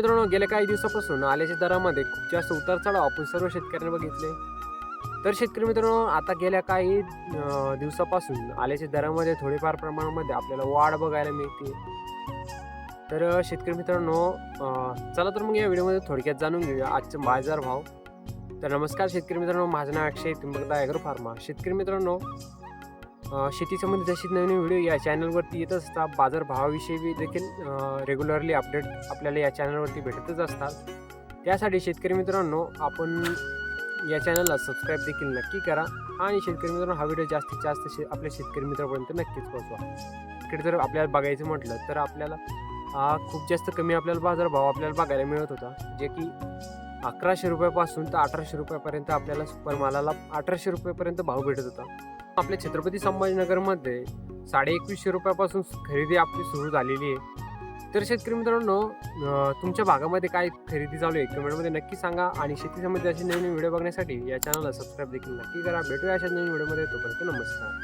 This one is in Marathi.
मित्रांनो गेल्या काही दिवसापासून आल्याच्या दरामध्ये खूप जास्त उतार चढाव आपण सर्व शेतकऱ्यांनी बघितले. तर शेतकरी मित्रांनो आता गेल्या काही दिवसापासून आल्याच्या दरामध्ये थोडेफार प्रमाणामध्ये आपल्याला वाढ बघायला मिळते. तर शेतकरी मित्रांनो चला तर मग या व्हिडिओमध्ये थोडक्यात जाणून घेऊया आजचे बाजार भाव. तर नमस्कार शेतकरी मित्रांनो माझं नाव अक्षय तुम्ही बघता ॲग्रो फार्मा शेतकरी मित्रांनो शेतीसंबंधी जशी नवीन व्हिडिओ या चॅनलवरती येत असतात बाजारभावाविषयी बी देखील रेग्युलरली अपडेट आपल्याला या चॅनलवरती भेटतच असतात. त्यासाठी शेतकरी मित्रांनो आपण या चॅनलला सबस्क्राईब देखील नक्की करा आणि शेतकरी मित्रांनो हा व्हिडिओ जास्तीत जास्त शे आपल्या शेतकरी मित्रापर्यंत नक्कीच पोहोचवा. इकडे जर आपल्याला बघायचं म्हटलं तर आपल्याला खूप जास्त कमी आपल्याला बाजारभाव आपल्याला बघायला मिळत होता. जे की अकराशे रुपयापासून तर अठराशे रुपयापर्यंत आपल्याला सुपर मालाला अठराशे रुपयापर्यंत भाव भेटत होता. आपल्या छत्रपती संभाजीनगरमध्ये साडे एकवीसशे रुपयापासून खरेदी आपली सुरू झालेली आहे. तर शेतकरी मित्रांनो तुमच्या भागामध्ये काय खरेदी चालू आहे? कमेंटमध्ये नक्की सांगा आणि शेती संबंधी अशी नवीन व्हिडिओ बघण्यासाठी या चॅनलला सबस्क्राईब देखील नक्की करा. भेटूया अशा नवीन व्हिडिओमध्ये. तोपर्यंत नमस्कार.